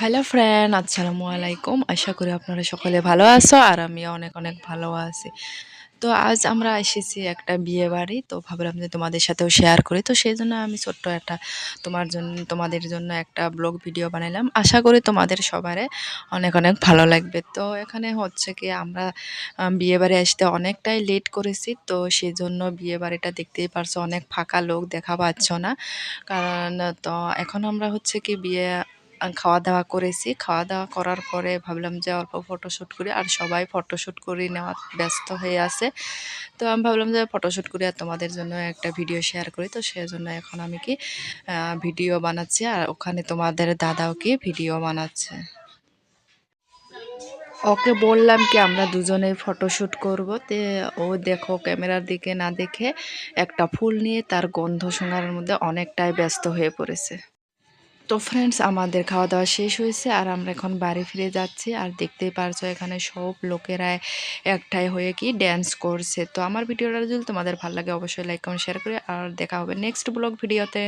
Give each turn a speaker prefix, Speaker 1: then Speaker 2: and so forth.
Speaker 1: Hello friend, আসসালামু আলাইকুম। আশা করি আপনারা সকলে ভালো আছো আর আমি অনেক অনেক ভালো আছি। তো আজ আমরা এসেছি একটা বিয়ে বাড়ি, তো ভাবলাম যে তোমাদের সাথেও শেয়ার করি। তো সেই জন্য আমি ছোট্ট একটা তোমার জন্য তোমাদের জন্য একটা ব্লগ ভিডিও বানালাম আশা করি তোমাদের সবারে অনেক অনেক ভালো লাগবে। তো এখানে হচ্ছে কি আমরা বিয়ে বাড়ি আসতে অনেকটাই লেট করেছি। তো সেই জন্য বিয়ে বাড়িটা দেখতেই পারছ, অনেক ফাঁকা লোক দেখা পাচ্ছ না। কারণ তো এখন আমরা হচ্ছে কি বিয়ে খাওয়া দাওয়া করেছি। খাওয়া দাওয়া করার পরে ভাবলাম যে অল্প ফটোশ্যুট করি আর সবাই ফটোশ্যুট করে নেওয়া ব্যস্ত হয়ে আছে। তো আমি ভাবলাম যে ফটোশ্যুট করি আর তোমাদের জন্য একটা ভিডিও শেয়ার করি। তো সেজন্য এখন আমি কি ভিডিও বানাচ্ছি আর ওখানে তোমাদের দাদাও কি ভিডিও বানাচ্ছে। ওকে বললাম কি আমরা দুজনে ফটোশ্যুট করব। তে ও দেখো ক্যামেরার দিকে না দেখে একটা ফুল নিয়ে তার গন্ধ শোনার মধ্যে অনেকটাই ব্যস্ত হয়ে পড়েছে। তো ফ্রেন্ডস আমাদের খাওয়া দাওয়া শেষ হয়েছে আর আমরা এখন বাড়ি ফিরে যাচ্ছি। আর দেখতেই পারছ এখানে সব লোকেরা একটাই হয়ে কি ড্যান্স করছে। তো আমার ভিডিওটা যদি তোমাদের ভালো লাগে, অবশ্যই লাইক কমেন্ট শেয়ার করে। আর দেখা হবে নেক্সট ব্লগ ভিডিওতে।